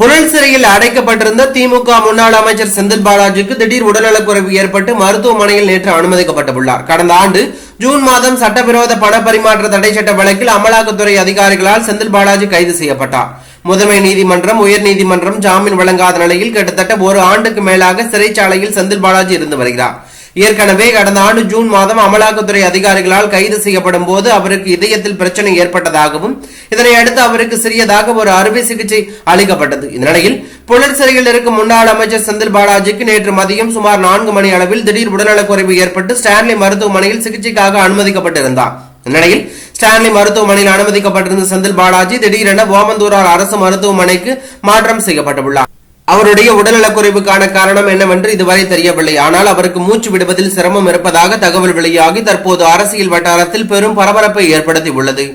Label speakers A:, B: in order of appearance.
A: புழல் சிறையில் அடைக்கப்பட்டிருந்த திமுக முன்னாள் அமைச்சர் செந்தில் பாலாஜிக்கு திடீர் உடல்நலக்குறைவு ஏற்பட்டு மருத்துவமனையில் நேற்று அனுமதிக்கப்பட்டுள்ளார். கடந்த ஆண்டு ஜூன் மாதம் சட்டவிரோத பண பரிமாற்ற தடை சட்ட வழக்கில் அமலாக்கத்துறை அதிகாரிகளால் செந்தில் பாலாஜி கைது செய்யப்பட்டார். முதன்மை நீதிமன்றம் உயர் நீதிமன்றம் ஜாமீன் வழங்காத நிலையில் கிட்டத்தட்ட ஒரு ஆண்டுக்கு மேலாக சிறைச்சாலையில் செந்தில் பாலாஜி இருந்து வருகிறார். ஏற்கனவே கடந்த ஆண்டு ஜூன் மாதம் அமலாக்கத்துறை அதிகாரிகளால் கைது செய்யப்படும் போது அவருக்கு இதயத்தில் பிரச்சனை ஏற்பட்டதாகவும் இதனை அடுத்து அவருக்கு சிறியதாக ஒரு அறுவை சிகிச்சை அளிக்கப்பட்டது. இந்நிலையில் புலர் சிறையில் இருக்கும் முன்னாள் அமைச்சர் செந்தில் பாலாஜிக்கு நேற்று மதியம் சுமார் நான்கு மணி அளவில் திடீர் உடல்நலக்குறைவு ஏற்பட்டு ஸ்டான்லி மருத்துவமனையில் சிகிச்சைக்காக அனுமதிக்கப்பட்டிருந்தார் இந்நிலையில் ஸ்டான்லி மருத்துவமனையில் அனுமதிக்கப்பட்டிருந்த செந்தில் பாலாஜி திடீரென ஓமந்தூரார் அரசு மருத்துவமனைக்கு மாற்றம் செய்யப்பட்டுள்ளார். அவருடைய உடல்நலக்குறைவுக்கான காரணம் என்னவென்று இதுவரை தெரியவில்லை. ஆனால் அவருக்கு மூச்சு விடுவதில் சிரமம் இருப்பதாக தகவல் வெளியாகி தற்போது அரசியல் வட்டாரத்தில் பெரும் பரபரப்பை ஏற்படுத்தி உள்ளது